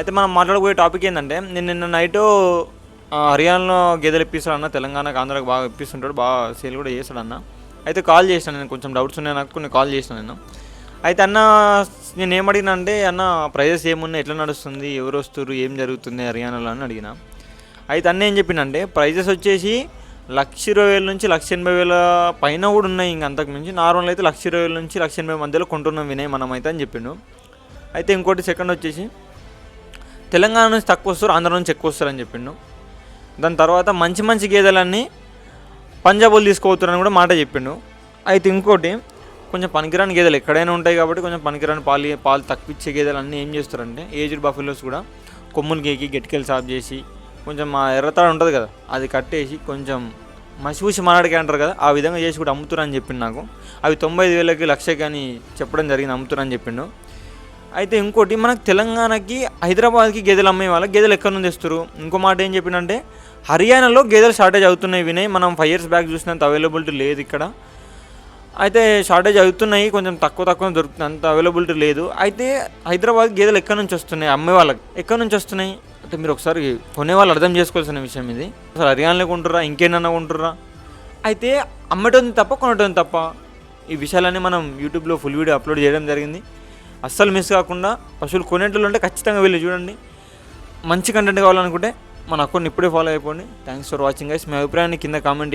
అయితే మనం మాట్లాడబోయే టాపిక్ ఏంటంటే నేను నిన్న నైట్ హర్యానాలో గేదెలు ఇప్పిస్తాడు అన్న తెలంగాణకు ఆంధ్రాకి బాగా ఇప్పిస్తుంటాడు బాగా సేల్ కూడా చేస్తాడు అన్న అయితే కాల్ చేసినాను నేను కొంచెం డౌట్స్ ఉన్నాయి నాకు కొన్ని కాల్ చేసిన నేను. అయితే అన్న నేను ఏం అంటే అన్న ప్రైజెస్ ఏమున్నాయి ఎట్లా నడుస్తుంది ఎవరు వస్తారు ఏం జరుగుతుంది హర్యానాలో అని అడిగిన. అయితే అన్న ఏం చెప్పిండంటే ప్రైజెస్ వచ్చేసి లక్ష ఇరవై వేల నుంచి లక్ష ఎనభై వేల పైన కూడా ఉన్నాయి ఇంక అంతకుమించి నార్మల్ అయితే లక్ష ఇరవై వేల నుంచి లక్ష ఎనభై మధ్యలో కొంటున్నాం వినయ్ మనం అయితే అని చెప్పిండు. అయితే ఇంకోటి సెకండ్ వచ్చేసి తెలంగాణ నుంచి తక్కువ వస్తారు ఆంధ్ర నుంచి ఎక్కువ వస్తారని చెప్పిండు. దాని తర్వాత మంచి మంచి గేదెలన్నీ పంజాబులు వాళ్ళు తీసుకోవతారని కూడా మాట చెప్పిండు. అయితే ఇంకోటి కొంచెం పనికిరాని గేదెలు ఎక్కడైనా ఉంటాయి కాబట్టి కొంచెం పనికిరాని పాలు పాలు తక్కువ ఇచ్చే గేదెలు అన్నీ ఏం చేస్తారంటే ఏజ్డ్ బఫెలోస్ కూడా కొమ్ములు గేకి గట్టికెళ్ళి సాఫ్ చేసి కొంచెం మా ఎర్రతాడు ఉంటుంది కదా అది కట్టేసి కొంచెం మసిపూసి మారాడికి అంటారు కదా ఆ విధంగా చేసి కూడా అమ్ముతారని చెప్పిండు నాకు. అవి తొంభై ఐదు వేలకి లక్షకి అని చెప్పడం జరిగింది అమ్ముతారని చెప్పిండు. అయితే ఇంకోటి మనకు తెలంగాణకి హైదరాబాద్కి గేదెలు అమ్మే వాళ్ళకి గేదెలు ఎక్కడి నుంచి తెస్తారు? ఇంకో మాట ఏం చెప్పినంటే హర్యానాలో గేదెలు షార్టేజ్ అవుతున్నాయి వినయ్. మనం ఫైవ్ ఇయర్స్ బ్యాక్ చూసినంత అవైలబిలిటీ లేదు ఇక్కడ. అయితే షార్టేజ్ అవుతున్నాయి కొంచెం తక్కువ తక్కువ దొరుకుతుంది. అంత అవైలబిలిటీ లేదు. అయితే హైదరాబాద్ గేదెలు ఎక్కడి నుంచి వస్తున్నాయి? అమ్మే వాళ్ళకి ఎక్కడి నుంచి వస్తున్నాయి? అంటే మీరు ఒకసారి కొనే వాళ్ళు అర్థం చేసుకోవాల్సిన విషయం ఇది. అసలు హర్యానాలో కొంటుర్రా ఇంకేనన్నా కొంటుర్రా? అయితే అమ్మటం తప్ప కొనటం తప్ప ఈ విషయాలన్నీ మనం యూట్యూబ్లో ఫుల్ వీడియో అప్లోడ్ చేయడం జరిగింది. అస్సలు మిస్ కాకుండా పశువులు కొనేట్లు ఉంటే ఖచ్చితంగా వెళ్ళి చూడండి. మంచి కంటెంట్ కావాలనుకుంటే మన అకౌంట్ ఇప్పుడే ఫాలో అయిపోండి. థ్యాంక్స్ ఫర్ వాచింగ్ గైస్ మీ అభిప్రాయాన్ని కింద కామెంట్